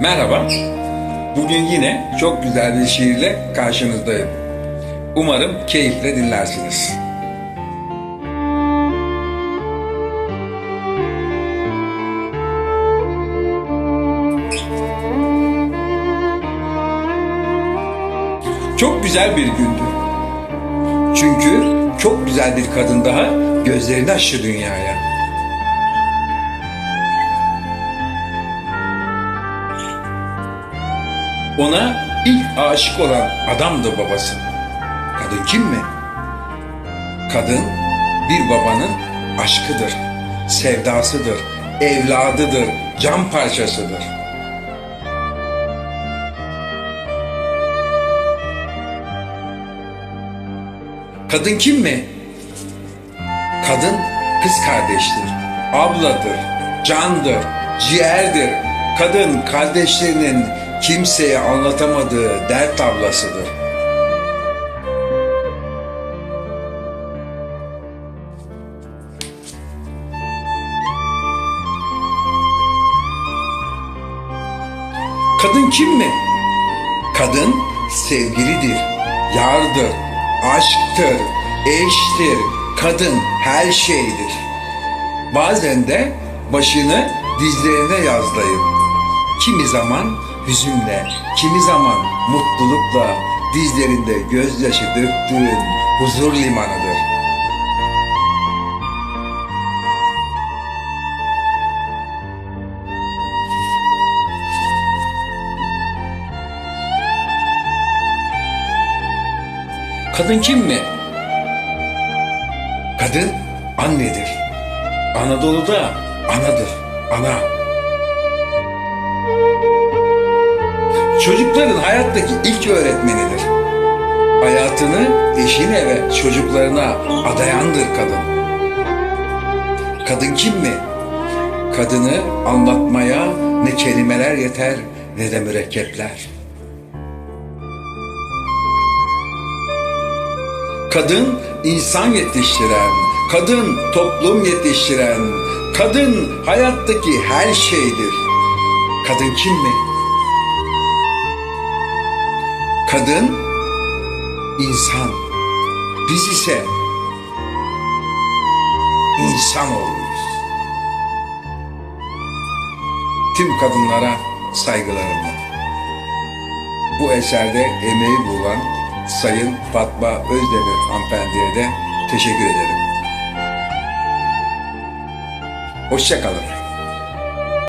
Merhaba. Bugün yine çok güzel bir şiirle karşınızdayım. Umarım keyifle dinlersiniz. Çok güzel bir gündü. Çünkü çok güzel bir kadın daha gözlerini açtı dünyaya. Ona ilk aşık olan adamdı babası. Kadın kim mi? Kadın bir babanın aşkıdır, sevdasıdır, evladıdır, can parçasıdır. Kadın kim mi? Kadın kız kardeştir, abladır, candır, ciğerdir. Kadın kardeşlerinin kimseye anlatamadığı dert tablasıdır. Kadın kim mi? Kadın sevgilidir, yardır, aşktır, eştir. Kadın her şeydir. Bazen de başını dizlerine yazlayıp kimi zaman hüzünle, kimi zaman mutlulukla dizlerinde gözyaşı döktüğün huzur limanıdır. Kadın kim mi? Kadın annedir. Anadolu'da anadır. Ana. Çocukların hayattaki ilk öğretmenidir. Hayatını eşine ve çocuklarına adayandır kadın. Kadın kim mi? Kadını anlatmaya ne kelimeler yeter ne de mürekkepler. Kadın insan yetiştiren, kadın toplum yetiştiren, kadın hayattaki her şeydir. Kadın kim mi? Kadın insan. Biz ise insan oluruz. Tüm kadınlara saygılarımla. Bu eserde emeği bulan Sayın Fatma Özdemir hanımefendiye de teşekkür ederim. Hoşçakalın.